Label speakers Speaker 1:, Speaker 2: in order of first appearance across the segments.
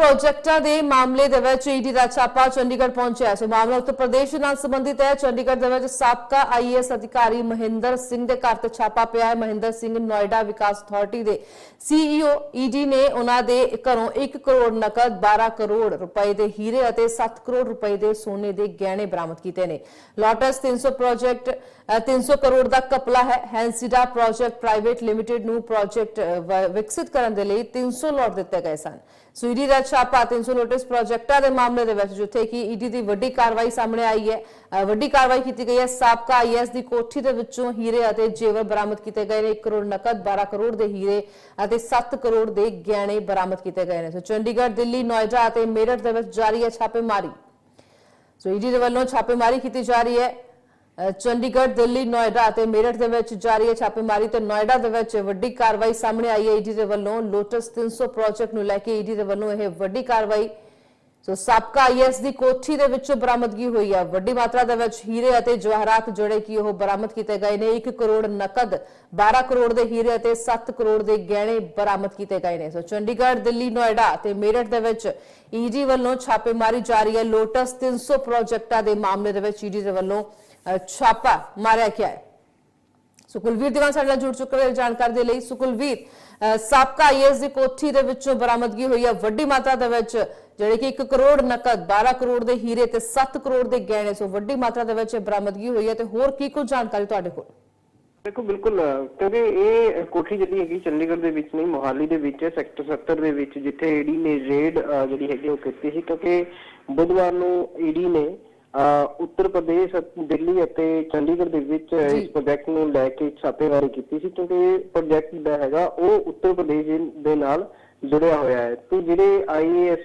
Speaker 1: ਪ੍ਰੋਜੈਕਟਾਂ ਦੇ ਮਾਮਲੇ ਦੇ ਵਿੱਚ ਈਡੀ ਦਾ ਛਾਪਾ ਚੰਡੀਗੜ੍ਹ ਪਹੁੰਚਿਆ ਸੋ। ਮਾਮਲਾ ਉੱਤਰ ਪ੍ਰਦੇਸ਼ ਨਾਲ ਸੰਬੰਧਿਤ ਹੈ। ਚੰਡੀਗੜ੍ਹ ਦੇ ਵਿੱਚ ਸਾਬਕਾ ਆਈਏਐਸ ਅਧਿਕਾਰੀ ਮਹਿੰਦਰ ਸਿੰਘ ਦੇ ਘਰ ਤੇ ਛਾਪਾ ਪਿਆ ਹੈ। ਮਹਿੰਦਰ ਸਿੰਘ ਨੋਇਡਾ ਵਿਕਾਸ ਅਥਾਰਟੀ ਦੇ ਸੀਈਓ ਈਡੀ ਨੇ ਉਹਨਾਂ ਦੇ ਘਰੋਂ 1 ਕਰੋੜ ਨਕਦ 12 ਕਰੋੜ ਰੁਪਏ ਦੇ ਹੀਰੇ ਅਤੇ 7 ਕਰੋੜ ਰੁਪਏ ਦੇ ਸੋਨੇ ਦੇ ਗਹਿਣੇ ਬਰਾਮਦ ਕੀਤੇ ਨੇ। ਲੋਟਸ 300 ਪ੍ਰੋਜੈਕਟ ਅ, 300 ਕਰੋੜ ਦਾ ਕਪਲਾ ਹੈ। ਹੈਂਸੀਡਾ ਪ੍ਰੋਜੈਕਟ ਪ੍ਰਾਈਵੇਟ ਲਿਮਟਿਡ ਨੂੰ ਪ੍ਰੋਜੈਕਟ ਵਿਕਸਿਤ ਕਰਨ ਦੇ ਲਈ 300 ਲੋਟ ਦਿੱਤੇ ਗਏ ਸਨ। ਸੋ ਈਡੀ ਦਾ ਛਾਪਾ 300 ਲੋਟਸ ਪ੍ਰੋਜੈਕਟਾਂ ਦੇ ਮਾਮਲੇ ਦੇ ਵਿੱਚ, ਜਿੱਥੇ ਕਿ ਈਡੀ ਦੀ ਵੱਡੀ ਕਾਰਵਾਈ ਸਾਹਮਣੇ ਆਈ ਹੈ। ਵੱਡੀ ਕਾਰਵਾਈ ਕੀਤੀ ਗਈ ਹੈ। ਸਾਬਕਾ ਆਈਐਸ ਦੀ ਕੋਠੀ ਦੇ ਵਿੱਚੋਂ ਹੀਰੇ ਅਤੇ ਜੇਵਰ ਬਰਾਮਦ ਕੀਤੇ ਗਏ ਨੇ। 1 ਕਰੋੜ ਨਕਦ 12 ਕਰੋੜ ਦੇ ਹੀਰੇ ਅਤੇ 7 ਕਰੋੜ ਦੇ ਗਹਿਣੇ ਬਰਾਮਦ ਕੀਤੇ ਗਏ ਨੇ। ਸੋ ਚੰਡੀਗੜ੍ਹ, ਦਿੱਲੀ, ਨੋਇਡਾ ਅਤੇ ਮੇਰਠ ਦੇ ਵਿੱਚ ਜਾਰੀ ਹੈ ਛਾਪੇਮਾਰੀ। ਸੋ ਈਡੀ ਦੇ ਵੱਲੋਂ ਛਾਪੇਮਾਰੀ ਕੀਤੀ ਜਾ ਰਹੀ ਹੈ। ਚੰਡੀਗੜ੍ਹ, ਦਿੱਲੀ, ਨੋਇਡਾ ਅਤੇ ਮੇਰਠ ਦੇ ਵਿੱਚ ਜਾਰੀ ਹੈ ਛਾਪੇਮਾਰੀ ਤੇ ਨੋਇਡਾ ਦੇ ਵਿੱਚ ਵੱਡੀ ਕਾਰਵਾਈ ਸਾਹਮਣੇ ਆਈ ਹੈ। ਈਡੀ ਦੇ ਵੱਲੋਂ ਲੋਟਸ 300 ਪ੍ਰੋਜੈਕਟ ਨੂੰ ਲੈ ਕੇ ਈਡੀ ਦੇ ਵੱਲੋਂ ਇਹ ਵੱਡੀ ਕਾਰਵਾਈ। ਸੋ ਸਾਬਕਾ ਆਈਐਸ ਦੀ ਕੋਠੀ ਦੇ ਵਿੱਚੋਂ ਬਰਾਮਦਗੀ ਹੋਈ ਹੈ ਵੱਡੀ ਮਾਤਰਾ ਦੇ ਵਿੱਚ ਹੀਰੇ ਅਤੇ ਜਵਾਹਰਾਤ ਜਿਹੜੇ ਕਿ ਉਹ ਬਰਾਮਦ ਕੀਤੇ ਗਏ ਨੇ। 1 ਕਰੋੜ ਨਕਦ 12 ਕਰੋੜ ਦੇ ਹੀਰੇ ਅਤੇ 7 ਕਰੋੜ ਦੇ ਗਹਿਣੇ ਬਰਾਮਦ ਕੀਤੇ ਗਏ ਨੇ। ਸੋ ਚੰਡੀਗੜ੍ਹ, ਦਿੱਲੀ, ਨੋਇਡਾ ਤੇ ਮੇਰਠ ਦੇ ਵਿੱਚ ਈਡੀ ਵੱਲੋਂ ਛਾਪੇਮਾਰੀ ਜਾਰੀ ਹੈ। ਲੋਟਸ 300 ਪ੍ਰੋਜੈਕਟਾਂ ਦੇ ਮਾਮਲੇ ਦੇ ਵਿੱਚ ਈਡੀ ਦੇ ਵੱਲੋਂ ਛਾਪਾ ਮਾਰਿਆ ਗਿਆ ਹੈ। ਸੋ ਦੀਵਾਨ ਸਾਡੇ ਨਾਲ ਜੁੜ ਚੁੱਕੇ ਹੋਏ ਜਾਣਕਾਰੀ ਦੇ ਲਈ। ਸੋ ਸਾਬਕਾ ਆਈਐਸ ਦੀ ਕੋਠੀ ਦੇ ਵਿੱਚੋਂ ਬਰਾਮਦਗੀ ਹੋਈ ਹੈ। ਵੱਡੀ ਮਾਤਰਾ ਦੇ ਵਿੱਚ ਜਿਹੜੇ ਕਿ 1 ਕਰੋੜ ਨਕਦ 12 ਕਰੋੜ ਦੇ ਹੀਰੇ ਤੇ 7 ਕਰੋੜ ਦੇ ਗਹਿਣੇ, ਸੋ ਵੱਡੀ ਮਾਤਰਾ ਦੇ ਵਿੱਚ ਬਰਾਮਦਗੀ ਹੋਈ ਹੈ ਤੇ ਹੋਰ ਕੀ ਕੁਝ ਜਾਣਕਾਰੀ ਤੁਹਾਡੇ ਕੋਲ?
Speaker 2: ਦੇਖੋ, ਬਿਲਕੁਲ ਕਿਉਂਕਿ ਇਹ ਕੋਠੀ ਜਿਹੜੀ ਹੈਗੀ ਚੰਡੀਗੜ੍ਹ ਦੇ ਵਿੱਚ ਨਹੀਂ, ਮੋਹਾਲੀ ਦੇ ਵਿੱਚ ਹੈ, ਸੈਕਟਰ 70 ਦੇ ਵਿੱਚ, ਜਿੱਥੇ ਈਡੀ ਨੇ ਰੇਡ ਜਿਹੜੀ ਹੈਗੀ ਉਹ ਕੀਤੀ ਸੀ। ਕਿਉਂਕਿ ਬੁੱਧਵਾਰ ਨੂੰ ਈਡੀ ਨੇ ਉੱਤਰ ਪ੍ਰਦੇਸ਼ ਦਿੱਲੀ ਅਤੇ ਚੰਡੀਗੜ੍ਹ ਦੇ ਵਿੱਚ ਇਸ ਪ੍ਰੋਜੈਕਟ ਨੂੰ ਲੈ ਕੇ ਛਾਪੇਮਾਰੀ ਕੀਤੀ ਸੀ ਕਿਉਂਕਿ ਇਹ ਪ੍ਰੋਜੈਕਟ ਦਾ ਹੈਗਾ ਉਹ ਉੱਤਰ ਪ੍ਰਦੇਸ਼ ਦੇ- ਦੇ ਨਾਲ ਜੁੜਿਆ ਹੋਇਆ ਹੈ। ਤੇ ਜਿਹੜੇ ਆਈਏਐਸ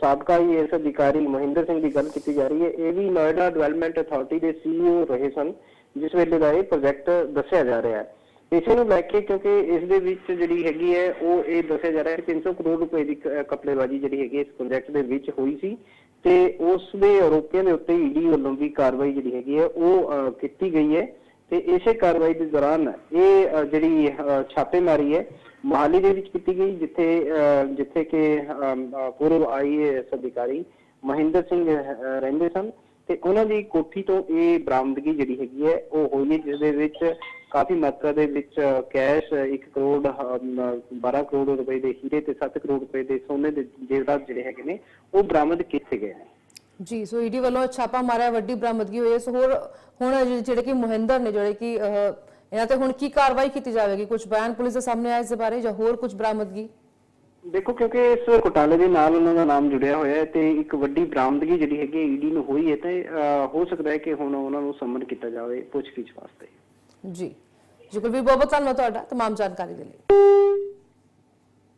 Speaker 2: ਸਾਬਕਾ ਆਈਏਐਸ ਅਧਿਕਾਰੀ ਮਹਿੰਦਰ ਸਿੰਘ ਦੀ ਗੱਲ ਕੀਤੀ ਜਾ ਰਹੀ ਹੈ ਇਹ ਵੀ ਨੋਇਡਾ ਡਿਵੈਲਪਮੈਂਟ ਅਥਾਰਟੀ ਦੇ ਸੀਈਓ ਰਹੇ ਸਨ ਜਿਸ ਵੇਲੇ ਦਾ ਇਹ ਪ੍ਰੋਜੈਕਟ ਦੱਸਿਆ ਜਾ ਰਿਹਾ ਹੈ। ਇਸੇ ਨੂੰ ਲੈ ਕੇ ਕਿਉਂਕਿ ਇਸ ਦੇ ਵਿੱਚ ਜਿਹੜੀ ਹੈਗੀ ਹੈ ਉਹ ਇਹ ਦੱਸਿਆ ਜਾ ਰਿਹਾ ਹੈ ਕਿ 300 ਕਰੋੜ ਰੁਪਏ ਦੀ ਕ- ਜਿਹੜੀ ਹੈਗੀ ਇਸ ਪ੍ਰੋਜੈਕਟ ਦੇ ਵਿੱਚ ਹੋਈ ਸੀ ਤੇ ਉਸ ਦੇ ਆਰੋਪੀਆਂ ਦੇ ਉੱਤੇ ਈਡੀ ਵੱਲੋਂ ਵੀ ਕਾਰਵਾਈ ਜਿਹੜੀ ਹੈਗੀ ਹੈ ਉਹ ਕੀਤੀ ਗਈ ਹੈ ਤੇ ਇਸੇ ਕਾਰਵਾਈ ਦੇ ਦੌਰਾਨ ਇਹ ਜਿਹੜੀ ਛਾਪੇਮਾਰੀ ਹੈ ਮੋਹਾਲੀ ਦੇ ਵਿੱਚ ਕੀਤੀ ਗਈ ਜਿੱਥੇ ਅਹ, ਜਿੱਥੇ ਕਿ ਅਮ, ਅਹ, ਪੂਰਵ ਆਈਏਐਸ ਅਧਿਕਾਰੀ ਮਹਿੰਦਰ ਸਿੰਘ ਰਹਿੰਦੇ ਸਨ ਤੇ ਉਹਨਾਂ ਦੀ ਕੋਠੀ ਤੋਂ ਇਹ ਬਰਾਮਦਗੀ ਜਿਹੜੀ ਹੈਗੀ ਹੈ, ਉਹ ਹੋਈ ਹੈ ਜਿਸ ਦੇ ਵਿੱਚ ਕਾਫੀ ਮਾਤਰਾ ਦੇ ਵਿੱਚ ਕੈਸ਼ 1 ਕਰੋੜ 12 ਕਰੋੜ ਰੁਪਏ ਦੇ ਹੀਰੇ ਤੇ 7 ਕਰੋੜ ਰੁਪਏ ਦੇ ਸੋਨੇ ਦੇ ਜੇਵਰਾਤ ਜਿਹੜੇ ਹੈਗੇ ਨੇ, ਉਹ ਬਰਾਮਦ ਕੀਤੇ ਗਏ ਨੇ।
Speaker 1: ਜੀ, ਸੋ ਈਡੀ ਵੱਲੋਂ ਛਾਪਾ ਮਾਰਿਆ, ਵੱਡੀ ਬਰਾਮਦਗੀ ਹੋਈ ਹੈ। ਸੋ ਹੋਰ, ਹੁਣ ਜਿਹੜੇ- ਕਿ ਮਹਿੰਦਰ ਨੇ, ਜਿਹੜੇ ਕਿ ਇਹਨਾਂ ਤੇ ਹੁਣ ਕੀ ਕਾਰਵਾਈ ਕੀਤੀ ਜਾਵੇਗੀ? ਕੁਝ ਬਿਆਨ ਪੁਲਿਸ ਦੇ ਸਾਹਮਣੇ ਆਇਆ ਇਸ ਬਾਰੇ ਜਾਂ ਹੋਰ ਕੁਝ ਬਰਾਮਦਗੀ?
Speaker 2: ਦੇਖੋ ਕਿਉਂਕਿ ਇਸ ਘੁਟਾਲੇ ਦੇ ਨਾਲ ਉਹਨਾਂ ਦਾ ਨਾਮ ਜੁੜਿਆ ਹੋਇਆ ਹੈ ਤੇ ਇੱਕ ਵੱਡੀ ਬਰਾਮਦਗੀ ਜਿਹੜੀ ਹੈਗੀ ਈਡੀ ਨੂੰ ਹੋਈ ਹੈ ਤੇ ਅਹ, ਹੋ ਸਕਦਾ ਹੈ ਕਿ ਹੁਣ ਉਹਨਾਂ ਨੂੰ ਸਮਨ ਕੀਤਾ ਜਾਵੇ ਪੁੱਛਗਿੱਛ ਵਾਸਤੇ
Speaker 1: ਜੀ ਜੀ ਕੁਲਵੀਰ ਬਹੁਤ ਬਹੁਤ ਧੰਨਵਾਦ ਤੁਹਾਡਾ तमाम ਜਾਣਕਾਰੀ ਦੇ ਲਈ